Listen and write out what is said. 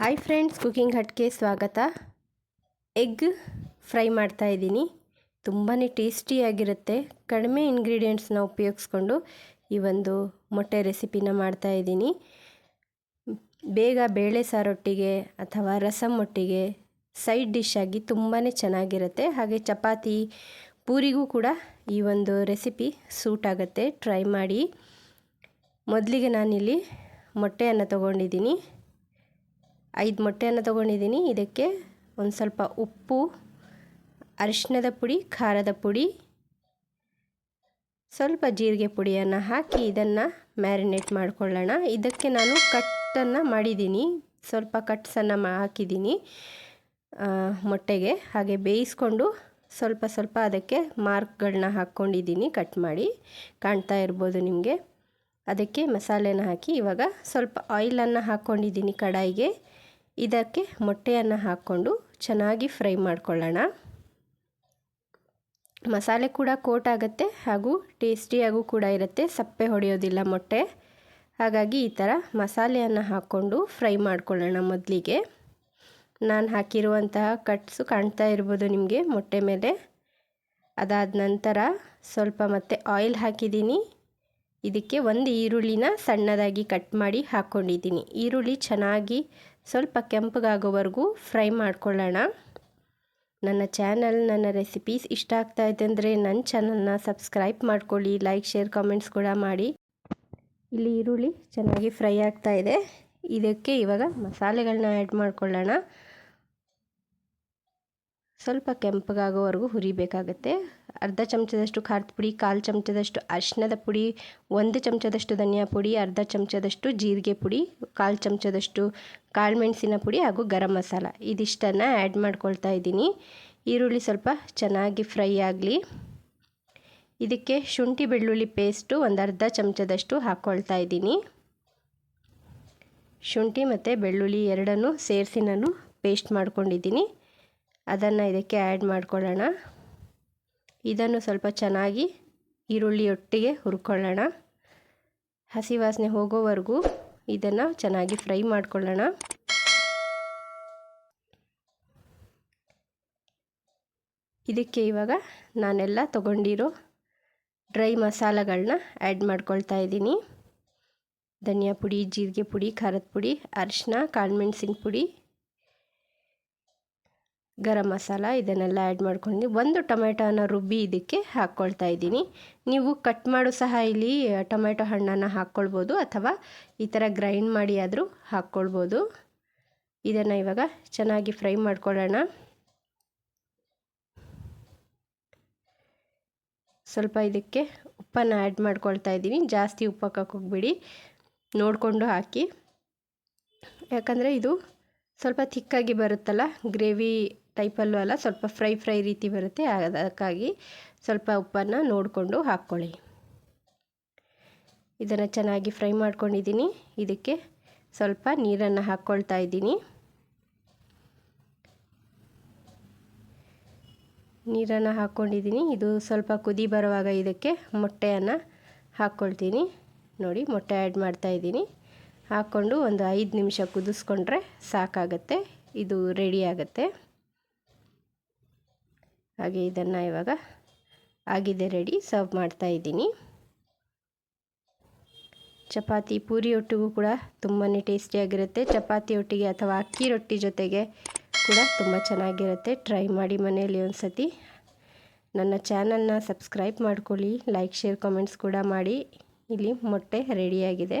Hi friends cooking ಹಟ್ಗೆ ಸ್ವಾಗತ egg fry ಮಾಡ್ತಾ ಇದ್ದೀನಿ ತುಂಬಾ ಟೇಸ್ಟಿಯಾಗಿರುತ್ತೆ ಕಡಿಮೆ ಇಂಗ್ರೀಡಿಯೆಂಟ್ಸ್ನ ಉಪಯೋಗಿಸ್ಕೊಂಡು ಈ ಒಂದು ಮೊಟ್ಟೆ ರೆಸಿಪಿನ ಮಾಡ್ತಾ ಇದ್ದೀನಿ ಬೇಗ ಬೇಳೆ ಸಾರೊಟ್ಟಿಗೆ ಅಥವಾ ರಸಮ್ ಒಟ್ಟಿಗೆ ಸೈಡ್ ಡಿಶ್ ಆಗಿ ತುಂಬಾ ಚೆನ್ನಾಗಿರುತ್ತೆ ಹಾಗೆ ಚಪಾತಿ ಪೂರಿಗೂ ಕೂಡ ಈ ಒಂದು ರೆಸಿಪಿ ಸೂಟ್ ಆಗುತ್ತೆ ಟ್ರೈ ಮಾಡಿ ಮೊದಲಿಗೆ ನಾನಿಲ್ಲಿ ಮೊಟ್ಟೆಯನ್ನು ತೊಗೊಂಡಿದ್ದೀನಿ ಐದು ಮೊಟ್ಟೆಯನ್ನು ತೊಗೊಂಡಿದ್ದೀನಿ. ಇದಕ್ಕೆ ಒಂದು ಸ್ವಲ್ಪ ಉಪ್ಪು ಅರಿಶಿನದ ಪುಡಿ, ಖಾರದ ಪುಡಿ, ಸ್ವಲ್ಪ ಜೀರಿಗೆ ಪುಡಿಯನ್ನು ಹಾಕಿ ಇದನ್ನು ಮ್ಯಾರಿನೇಟ್ ಮಾಡಿಕೊಳ್ಳೋಣ. ಇದಕ್ಕೆ ನಾನು ಕಟ್ಟನ್ನು ಮಾಡಿದ್ದೀನಿ. ಸ್ವಲ್ಪ ಕಟ್ಸನ್ನು ಮಾ ಹಾಕಿದ್ದೀನಿ ಮೊಟ್ಟೆಗೆ. ಹಾಗೆ ಬೇಯಿಸ್ಕೊಂಡು ಸ್ವಲ್ಪ ಸ್ವಲ್ಪ ಅದಕ್ಕೆ ಮಾರ್ಕ್ಗಳನ್ನ ಹಾಕ್ಕೊಂಡಿದ್ದೀನಿ. ಕಟ್ ಮಾಡಿ ಕಾಣ್ತಾ ಇರ್ಬೋದು ನಿಮಗೆ. ಅದಕ್ಕೆ ಮಸಾಲೆನ ಹಾಕಿ ಇವಾಗ ಸ್ವಲ್ಪ ಆಯಿಲನ್ನು ಹಾಕ್ಕೊಂಡಿದ್ದೀನಿ ಕಡಾಯಿಗೆ. ಇದಕ್ಕೆ ಮೊಟ್ಟೆಯನ್ನು ಹಾಕ್ಕೊಂಡು ಚೆನ್ನಾಗಿ ಫ್ರೈ ಮಾಡ್ಕೊಳ್ಳೋಣ. ಮಸಾಲೆ ಕೂಡ ಕೋಟ್ ಆಗುತ್ತೆ ಹಾಗೂ ಟೇಸ್ಟಿಯಾಗೂ ಕೂಡ ಇರುತ್ತೆ. ಸಪ್ಪೆ ಹೊಡೆಯೋದಿಲ್ಲ ಮೊಟ್ಟೆ. ಹಾಗಾಗಿ ಈ ಥರ ಮಸಾಲೆಯನ್ನು ಹಾಕ್ಕೊಂಡು ಫ್ರೈ ಮಾಡ್ಕೊಳ್ಳೋಣ ಮೊದಲಿಗೆ. ನಾನು ಹಾಕಿರುವಂತಹ ಕಟ್ಸು ಕಾಣ್ತಾ ಇರ್ಬೋದು ನಿಮಗೆ ಮೊಟ್ಟೆ ಮೇಲೆ. ಅದಾದ ನಂತರ ಸ್ವಲ್ಪ ಮತ್ತೆ ಆಯಿಲ್ ಹಾಕಿದ್ದೀನಿ. ಇದಕ್ಕೆ ಒಂದು ಈರುಳ್ಳಿನ ಸಣ್ಣದಾಗಿ ಕಟ್ ಮಾಡಿ ಹಾಕ್ಕೊಂಡಿದ್ದೀನಿ ಈರುಳ್ಳಿ ಚೆನ್ನಾಗಿ ಸ್ವಲ್ಪ ಕೆಂಪಗಾಗೋವರೆಗೂ ಫ್ರೈ ಮಾಡ್ಕೊಳ್ಳೋಣ. ನನ್ನ ಚಾನಲ್, ನನ್ನ ರೆಸಿಪೀಸ್ ಇಷ್ಟ ಆಗ್ತಾ ಇದೆ ಅಂದರೆ ನನ್ನ ಚಾನಲ್ನ ಸಬ್ಸ್ಕ್ರೈಬ್ ಮಾಡ್ಕೊಳ್ಳಿ, ಲೈಕ್, ಶೇರ್, ಕಾಮೆಂಟ್ಸ್ ಕೂಡ ಮಾಡಿ. ಇಲ್ಲಿ ಈರುಳ್ಳಿ ಚೆನ್ನಾಗಿ ಫ್ರೈ ಆಗ್ತಾ ಇದೆ. ಇದಕ್ಕೆ ಇವಾಗ ಮಸಾಲೆಗಳನ್ನ ಆ್ಯಡ್ ಮಾಡ್ಕೊಳ್ಳೋಣ. ಸ್ವಲ್ಪ ಕೆಂಪಗಾಗೋವರೆಗೂ ಹುರಿಬೇಕಾಗತ್ತೆ. ಅರ್ಧ ಚಮಚದಷ್ಟು ಖಾರದ ಪುಡಿ, ಕಾಲು ಚಮಚದಷ್ಟು ಅರಿಶಿಣದ ಪುಡಿ, ಒಂದು ಚಮಚದಷ್ಟು ಧನಿಯಾ ಪುಡಿ, ಅರ್ಧ ಚಮಚದಷ್ಟು ಜೀರಿಗೆ ಪುಡಿ, ಕಾಲು ಚಮಚದಷ್ಟು ಕಾಳುಮೆಣಸಿನ ಪುಡಿ ಹಾಗೂ ಗರಂ ಮಸಾಲ. ಇದಿಷ್ಟನ್ನು ಆ್ಯಡ್ ಮಾಡ್ಕೊಳ್ತಾ ಇದ್ದೀನಿ. ಈರುಳ್ಳಿ ಸ್ವಲ್ಪ ಚೆನ್ನಾಗಿ ಫ್ರೈ ಆಗಲಿ. ಇದಕ್ಕೆ ಶುಂಠಿ ಬೆಳ್ಳುಳ್ಳಿ ಪೇಸ್ಟು ಒಂದು ಅರ್ಧ ಚಮಚದಷ್ಟು ಹಾಕ್ಕೊಳ್ತಾ ಇದ್ದೀನಿ. ಶುಂಠಿ ಮತ್ತು ಬೆಳ್ಳುಳ್ಳಿ ಎರಡನ್ನೂ ಸೇರಿಸಿ ನಾನು ಪೇಸ್ಟ್ ಮಾಡ್ಕೊಂಡಿದ್ದೀನಿ. ಅದನ್ನು ಇದಕ್ಕೆ ಆ್ಯಡ್ ಮಾಡ್ಕೊಳ್ಳೋಣ. ಇದನ್ನು ಸ್ವಲ್ಪ ಚೆನ್ನಾಗಿ ಈರುಳ್ಳಿಯೊಟ್ಟಿಗೆ ಹುರ್ಕೊಳ್ಳೋಣ. ಹಸಿ ವಾಸನೆ ಹೋಗೋವರೆಗೂ ಇದನ್ನು ಚೆನ್ನಾಗಿ ಫ್ರೈ ಮಾಡ್ಕೊಳ್ಳೋಣ. ಇದಕ್ಕೆ ಇವಾಗ ನಾನೆಲ್ಲ ತಗೊಂಡಿರೋ ಡ್ರೈ ಮಸಾಲಗಳನ್ನ ಆ್ಯಡ್ ಮಾಡ್ಕೊಳ್ತಾ ಇದ್ದೀನಿ. ಧನಿಯಾ ಪುಡಿ, ಜೀರಿಗೆ ಪುಡಿ, ಖಾರದ ಪುಡಿ ಅರಿಶಿನ ಕಾಳುಮೆಣಸಿನ ಪುಡಿ ಗರಂ ಮಸಾಲ ಇದನ್ನೆಲ್ಲ ಆ್ಯಡ್ ಮಾಡ್ಕೊಂಡು ಒಂದು ಟೊಮೆಟೋನ ರುಬ್ಬಿ ಇದಕ್ಕೆ ಹಾಕ್ಕೊಳ್ತಾ ಇದ್ದೀನಿ. ನೀವು ಕಟ್ ಮಾಡು ಸಹ ಇಲ್ಲಿ ಟೊಮೆಟೊ ಹಣ್ಣನ್ನು ಹಾಕ್ಕೊಳ್ಬೋದು ಅಥವಾ ಈ ಥರ ಗ್ರೈಂಡ್ ಮಾಡಿ ಆದರೂ ಹಾಕ್ಕೊಳ್ಬೋದು. ಇದನ್ನು ಇವಾಗ ಚೆನ್ನಾಗಿ ಫ್ರೈ ಮಾಡ್ಕೊಳ್ಳೋಣ. ಸ್ವಲ್ಪ ಇದಕ್ಕೆ ಉಪ್ಪನ್ನು ಆ್ಯಡ್ ಮಾಡ್ಕೊಳ್ತಾ ಇದ್ದೀನಿ. ಜಾಸ್ತಿ ಉಪ್ಪು ಹಾಕಕ್ಕೆ ಹೋಗ್ಬಿಡಿ. ನೋಡಿಕೊಂಡು ಹಾಕಿ. ಯಾಕಂದರೆ ಇದು ಸ್ವಲ್ಪ ಥಿಕ್ಕಾಗಿ ಬರುತ್ತಲ್ಲ ಗ್ರೇವಿ ಟೈಪಲ್ಲೂ ಅಲ್ಲ, ಸ್ವಲ್ಪ ಫ್ರೈ ಫ್ರೈ ರೀತಿ ಬರುತ್ತೆ. ಅದಕ್ಕಾಗಿ ಸ್ವಲ್ಪ ಉಪ್ಪನ್ನು ನೋಡಿಕೊಂಡು ಹಾಕ್ಕೊಳ್ಳಿ. ಇದನ್ನು ಚೆನ್ನಾಗಿ ಫ್ರೈ ಮಾಡ್ಕೊಂಡಿದ್ದೀನಿ. ಇದಕ್ಕೆ ಸ್ವಲ್ಪ ನೀರನ್ನು ಹಾಕ್ಕೊಳ್ತಾ ಇದ್ದೀನಿ. ನೀರನ್ನು ಹಾಕ್ಕೊಂಡಿದ್ದೀನಿ. ಇದು ಸ್ವಲ್ಪ ಕುದಿ ಬರುವಾಗ ಇದಕ್ಕೆ ಮೊಟ್ಟೆಯನ್ನು ಹಾಕ್ಕೊಳ್ತೀನಿ. ನೋಡಿ, ಮೊಟ್ಟೆ ಆ್ಯಡ್ ಮಾಡ್ತಾಯಿದ್ದೀನಿ ಹಾಕ್ಕೊಂಡು ಒಂದು ಐದು ನಿಮಿಷ ಕುದಿಸ್ಕೊಂಡ್ರೆ ಸಾಕಾಗತ್ತೆ. ಇದು ರೆಡಿ ಆಗುತ್ತೆ. ಹಾಗೆ ಇದನ್ನು ಇವಾಗ ಆಗಿದೆ ರೆಡಿ, ಸರ್ವ್ ಮಾಡ್ತಾ ಇದ್ದೀನಿ. ಚಪಾತಿ ಪೂರಿ ಒಟ್ಟಿಗೂ ಕೂಡ ತುಂಬಾ ಟೇಸ್ಟಿಯಾಗಿರುತ್ತೆ. ಚಪಾತಿ ಒಟ್ಟಿಗೆ ಅಥವಾ ಅಕ್ಕಿ ರೊಟ್ಟಿ ಜೊತೆಗೆ ಕೂಡ ತುಂಬ ಚೆನ್ನಾಗಿರುತ್ತೆ. ಟ್ರೈ ಮಾಡಿ ಮನೆಯಲ್ಲಿ ಒಂದು ಸತಿ ನನ್ನ ಚಾನಲ್ನ ಸಬ್ಸ್ಕ್ರೈಬ್ ಮಾಡ್ಕೊಳ್ಳಿ, ಲೈಕ್, ಶೇರ್, ಕಾಮೆಂಟ್ಸ್ ಕೂಡ ಮಾಡಿ. ಇಲ್ಲಿ ಮೊಟ್ಟೆ ರೆಡಿಯಾಗಿದೆ.